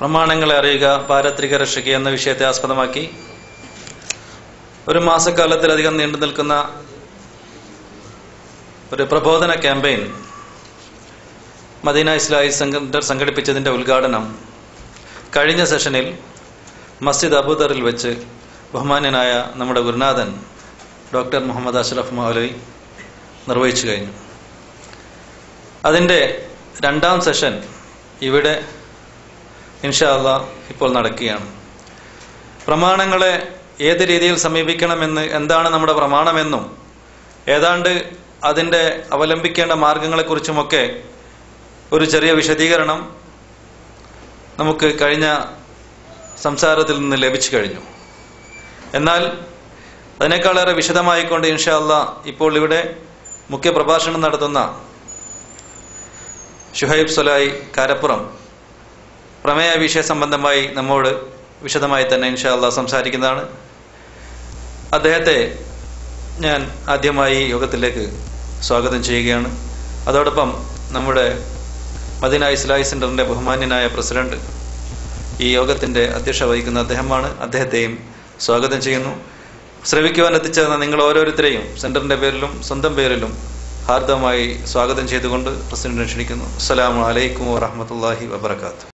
പ്രമാണങ്ങളെ അറിയുക പാരത്രിക രക്ഷയ്ക്ക് എന്ന വിഷയത്തെ ആസ്പദമാക്കി. ഒരു മാസക്കാലത്തിലധികം നീണ്ടു നിൽക്കുന്ന ഒരു പ്രബോധന ക്യാമ്പയിൻ മദീന ഇസ്ലാഹി സെന്റർ സംഘടിപ്പിച്ചതിന്റെ ഉദ്ഘാടനം കഴിഞ്ഞ സെഷനിൽ മസ്ജിദ് അബൂദറിൽ വെച്ച് ബഹുമാന്യനായ നമ്മുടെ ഗുരുനാഥൻ ഡോക്ടർ മുഹമ്മദ് അഷ്റഫ് മൗലവി നിർവഹിച്ചു കഴിഞ്ഞു. അതിന്റെ രണ്ടാം സെഷൻ ഇവിടെ ഇൻഷാ അള്ളാ ഇപ്പോൾ നടക്കുകയാണ്. പ്രമാണങ്ങളെ ഏത് രീതിയിൽ സമീപിക്കണമെന്ന് എന്താണ് നമ്മുടെ പ്രമാണമെന്നും ഏതാണ്ട് അതിന്റെ അവലംബിക്കേണ്ട മാർഗങ്ങളെക്കുറിച്ചുമൊക്കെ ഒരു ചെറിയ വിശദീകരണം നമുക്ക് കഴിഞ്ഞ സംസാരത്തിൽ നിന്ന് ലഭിച്ചു കഴിഞ്ഞു. എന്നാൽ അതിനേക്കാളേറെ വിശദമായിക്കൊണ്ട് ഇൻഷാല്ല ഇപ്പോൾ ഇവിടെ മുഖ്യ പ്രഭാഷണം നടത്തുന്ന ഷുഹൈബ് സൊലായി കാരപ്പുറം പ്രമേയ വിഷയ സംബന്ധമായി നമ്മോട് വിശദമായി തന്നെ ഇൻഷാ അള്ളാഹ് സംസാരിക്കുന്നതാണ്. അദ്ദേഹത്തെ ഞാൻ ആദ്യമായി യോഗത്തിലേക്ക് സ്വാഗതം ചെയ്യുകയാണ്. അതോടൊപ്പം നമ്മുടെ മദീന ഇസ്ലാഹി സെന്ററിന്റെ ബഹുമാന്യനായ പ്രസിഡന്റ് ഈ യോഗത്തിന്റെ അധ്യക്ഷ വഹിക്കുന്ന അദ്ദേഹമാണ്. അദ്ദേഹത്തെയും സ്വാഗതം ചെയ്യുന്നു. ശ്രവിക്കുവാൻ എത്തിച്ചേർന്ന നിങ്ങൾ ഓരോരുത്തരെയും സെന്ററിന്റെ പേരിലും സ്വന്തം പേരിലും ഹാർദവമായി സ്വാഗതം ചെയ്തുകൊണ്ട് പ്രസിഡന്റിനെ ക്ഷണിക്കുന്നു. അസ്സാം വലൈക്കും വാഹമത്തല്ലാഹി വബർക്കാത്തു